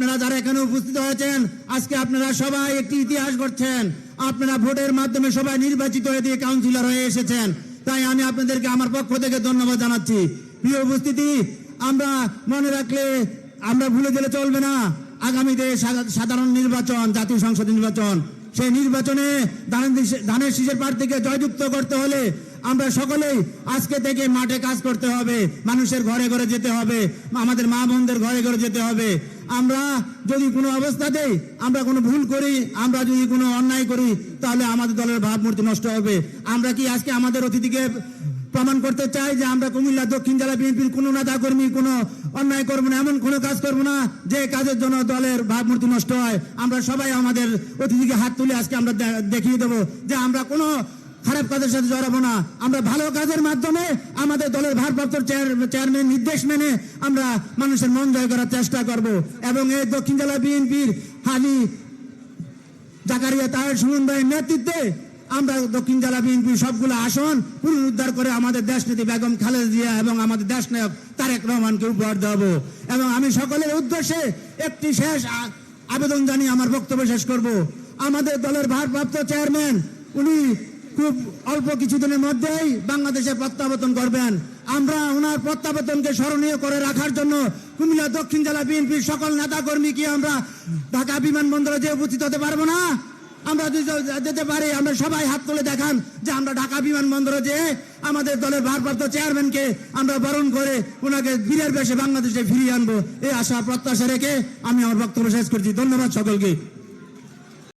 আপনারা যারা এখানে উপস্থিত হয়েছেন, আজকে আপনারা সবাই একটি ইতিহাস করছেন আপনারা ভোটের মাধ্যমে সবাই নির্বাচিত হয়ে দিয়ে কাউন্সিলর হয়ে এসেছেন। তাই আমি আপনাদেরকে আমার পক্ষ থেকে ধন্যবাদ জানাচ্ছি। প্রিয় উপস্থিতি, আমরা মনে রাখলে আমরা ভুলে গেলে চলবে না। আগামীতে সাধারণ নির্বাচন, জাতীয় সংসদ নির্বাচন, সেই নির্বাচনে ধানের শীষের প্রার্থীকে জয়যুক্ত করতে হলে আমরা সকলেই আজকে থেকে মাঠে কাজ করতে হবে। মানুষের ঘরে ঘরে যেতে হবে। আমাদের মা বোনদের ঘরে ঘরে যেতে হবে। আমরা যদি কোনো অবস্থাতেই আমরা কোনো ভুল করি, আমরা যদি কোনো অন্যায় করি, তাহলে আমাদের দলের ভাবমূর্তি নষ্ট হবে। আমরা কি আজকে আমাদের অতিথিকে প্রমাণ করতে চাই যে আমরা কুমিল্লা, দক্ষিণ জেলা বিএনপির কোনো নেতা কর্মী কোনো অন্যায় করব না, এমন কোনো কাজ করব না যে কাজের জন্য দলের ভাবমূর্তি নষ্ট হয়? আমরা সবাই আমাদের অতিথিকে হাত তুলে আজকে আমরা দেখিয়ে দেবো যে আমরা কোনো খারাপ কাজের সাথে জড়াবো না। আমরা ভালো কাজের মাধ্যমে আমাদের দলের ভারপ্রাপ্ত চেয়ারম্যান নির্দেশ মেনে আমরা মানুষের মন জয় করার চেষ্টা করব। এবং এই দক্ষিণ জেলা বিএনপির হালি জাকারিয়া তাহের সুমন ভাইয়ের নেতৃত্বে আমরা দক্ষিণ জেলা বিএনপির সবগুলো আসন পুনরুদ্ধার করে আমাদের দেশনেত্রী বেগম খালেদা জিয়া এবং আমাদের দেশ নায়ক তারেক রহমানকে উপহার দেবো। এবং আমি সকলের উদ্দেশ্যে একটি শেষ আবেদন জানিয়ে আমার বক্তব্য শেষ করব। আমাদের দলের ভারপ্রাপ্ত চেয়ারম্যান উনি খুব অল্প কিছুদিনের মধ্যেই বাংলাদেশে প্রত্যাবর্তন করবেন। আমরা ওনার প্রত্যাবর্তনকে স্মরণীয় করে রাখার জন্য কুমিল্লা দক্ষিণ জেলা বিএনপির সকল নেতাকর্মীকে আমরা ঢাকা বিমানবন্দরে যে উপস্থিত হতে পারব না? আমরা যেতে পারি, আমরা সবাই হাত তুলে দেখান যে আমরা ঢাকা বিমানবন্দরে যে আমাদের দলের ভারপ্রাপ্ত চেয়ারম্যানকে আমরা বরণ করে ওনাকে বীরের বেশে বাংলাদেশে ফিরিয়ে আনব। এই আশা প্রত্যাশা রেখে আমি আমার বক্তব্য শেষ করছি। ধন্যবাদ সকলকে।